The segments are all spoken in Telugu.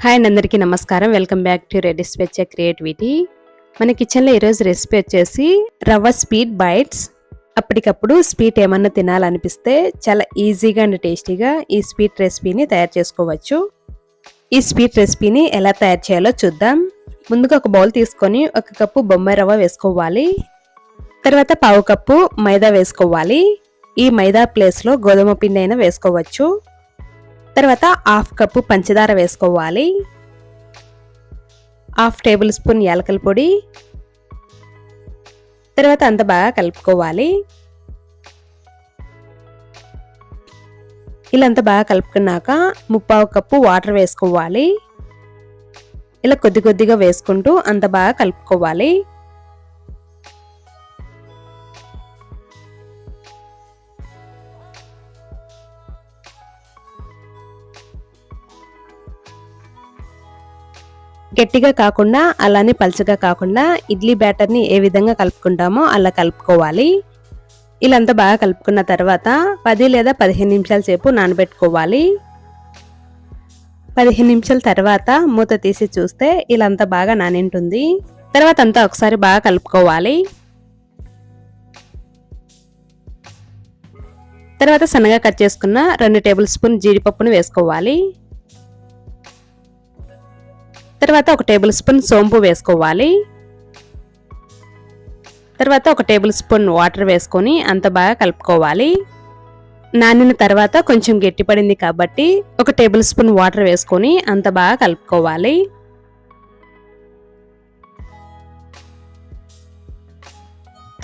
హాయ్ అండి అందరికీ నమస్కారం. Welcome back to ready speech creativity. మన కిచెన్లో ఈరోజు రెసిపీ వచ్చేసి రవ్వ స్వీట్ బైట్స్. అప్పటికప్పుడు స్వీట్ ఏమన్నా తినాలనిపిస్తే చాలా ఈజీగా అండ్ టేస్టీగా ఈ స్వీట్ రెసిపీని తయారు చేసుకోవచ్చు. ఈ స్వీట్ రెసిపీని ఎలా తయారు చేయాలో చూద్దాం. ముందుగా ఒక బౌల్ తీసుకొని ఒక కప్పు బొమ్మాయి రవ్వ వేసుకోవాలి. తర్వాత పావు కప్పు మైదా వేసుకోవాలి. ఈ మైదా ప్లేస్లో గోధుమ పిండి అయినా వేసుకోవచ్చు. తర్వాత హాఫ్ కప్పు పంచదార వేసుకోవాలి. హాఫ్ టేబుల్ స్పూన్ యాలకల పొడి. తర్వాత అంత బాగా కలుపుకోవాలి. ఇలా అంత బాగా కలుపుకున్నాక ముప్పావు కప్పు వాటర్ వేసుకోవాలి. ఇలా కొద్ది కొద్దిగా వేసుకుంటూ అంత బాగా కలుపుకోవాలి. గట్టిగా కాకుండా అలానే పలుచగా కాకుండా ఇడ్లీ బ్యాటర్ని ఏ విధంగా కలుపుకుంటామో అలా కలుపుకోవాలి. ఇలా అంతా బాగా కలుపుకున్న తర్వాత పది లేదా పదిహేను నిమిషాల సేపు నానబెట్టుకోవాలి. పదిహేను నిమిషాల తర్వాత మూత తీసి చూస్తే ఇలా అంతా బాగా నానింటుంది. తర్వాత అంతా ఒకసారి బాగా కలుపుకోవాలి. తర్వాత సన్నగా కట్ చేసుకున్న రెండు టేబుల్ స్పూన్ జీడిపప్పును వేసుకోవాలి. తర్వాత ఒక టేబుల్ స్పూన్ సోంపు వేసుకోవాలి. తర్వాత ఒక టేబుల్ స్పూన్ వాటర్ వేసుకొని అంత బాగా కలుపుకోవాలి. నానిన తర్వాత కొంచెం గట్టిపడింది కాబట్టి ఒక టేబుల్ స్పూన్ వాటర్ వేసుకొని అంత బాగా కలుపుకోవాలి.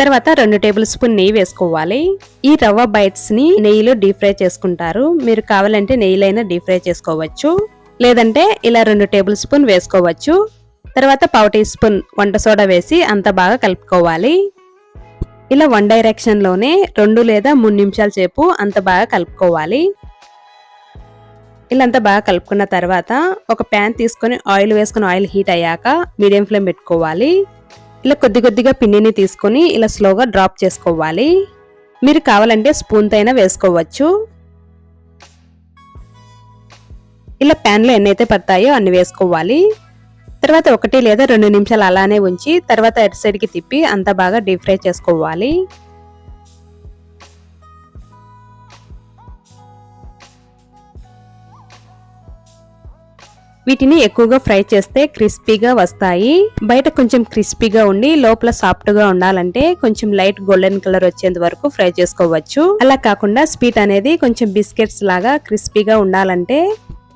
తర్వాత రెండు టేబుల్ స్పూన్ నెయ్యి వేసుకోవాలి. ఈ రవ్వ బైట్స్ని నెయ్యిలో డీప్ ఫ్రై చేసుకుంటారు. మీరు కావాలంటే నెయ్యిలైనా డీప్ ఫ్రై చేసుకోవచ్చు. లేదంటే ఇలా రెండు టేబుల్ స్పూన్ వేసుకోవచ్చు. తర్వాత పావు టీ స్పూన్ వంట సోడా వేసి అంత బాగా కలుపుకోవాలి. ఇలా వన్ డైరెక్షన్లోనే రెండు లేదా మూడు నిమిషాల సేపు అంత బాగా కలుపుకోవాలి. ఇలా అంతా బాగా కలుపుకున్న తర్వాత ఒక ప్యాన్ తీసుకొని ఆయిల్ వేసుకుని ఆయిల్ హీట్ అయ్యాక మీడియం ఫ్లేమ్ పెట్టుకోవాలి. ఇలా కొద్ది కొద్దిగా పిండిని తీసుకొని ఇలా స్లోగా డ్రాప్ చేసుకోవాలి. మీరు కావాలంటే స్పూన్తో అయినా వేసుకోవచ్చు. ఇలా ప్యాన్లో ఎన్నైతే పడతాయో అన్ని వేసుకోవాలి. తర్వాత ఒకటి లేదా రెండు నిమిషాలు అలానే ఉంచి తర్వాత ఎటు సైడ్కి తిప్పి అంత బాగా డీప్ ఫ్రై చేసుకోవాలి. వీటిని ఎక్కువగా ఫ్రై చేస్తే క్రిస్పీగా వస్తాయి. బయట కొంచెం క్రిస్పీగా ఉండి లోపల సాఫ్ట్గా ఉండాలంటే కొంచెం లైట్ గోల్డెన్ కలర్ వచ్చేంత వరకు ఫ్రై చేసుకోవచ్చు. అలా కాకుండా స్వీట్ అనేది కొంచెం బిస్కెట్స్ లాగా క్రిస్పీగా ఉండాలంటే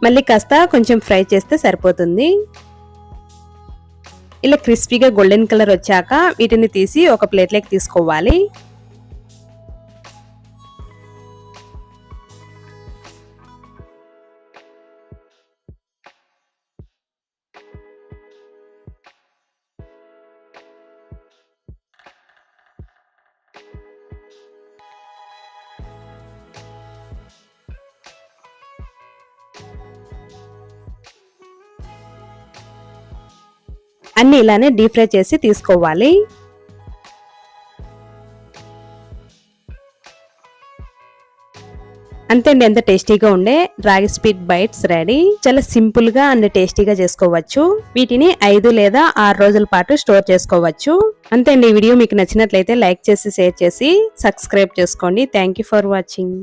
మళ్ళీ కాస్త కొంచెం ఫ్రై చేస్తే సరిపోతుంది. ఇలా క్రిస్పీగా గోల్డెన్ కలర్ వచ్చాక వీటిని తీసి ఒక ప్లేట్లోకి తీసుకోవాలి. అన్నీ ఇలానే డీప్ ఫ్రై చేసి తీసుకోవాలి. అంతే అండి ఎంత టేస్టీగా ఉండే రాగి స్పీడ్ బైట్స్ రెడీ. చాలా సింపుల్గా అండ్ టేస్టీగా చేసుకోవచ్చు. వీటిని ఐదు లేదా ఆరు రోజుల పాటు స్టోర్ చేసుకోవచ్చు. అంతే అండి ఈ వీడియో మీకు నచ్చినట్లయితే లైక్ చేసి షేర్ చేసి సబ్స్క్రైబ్ చేసుకోండి. Thank for watching.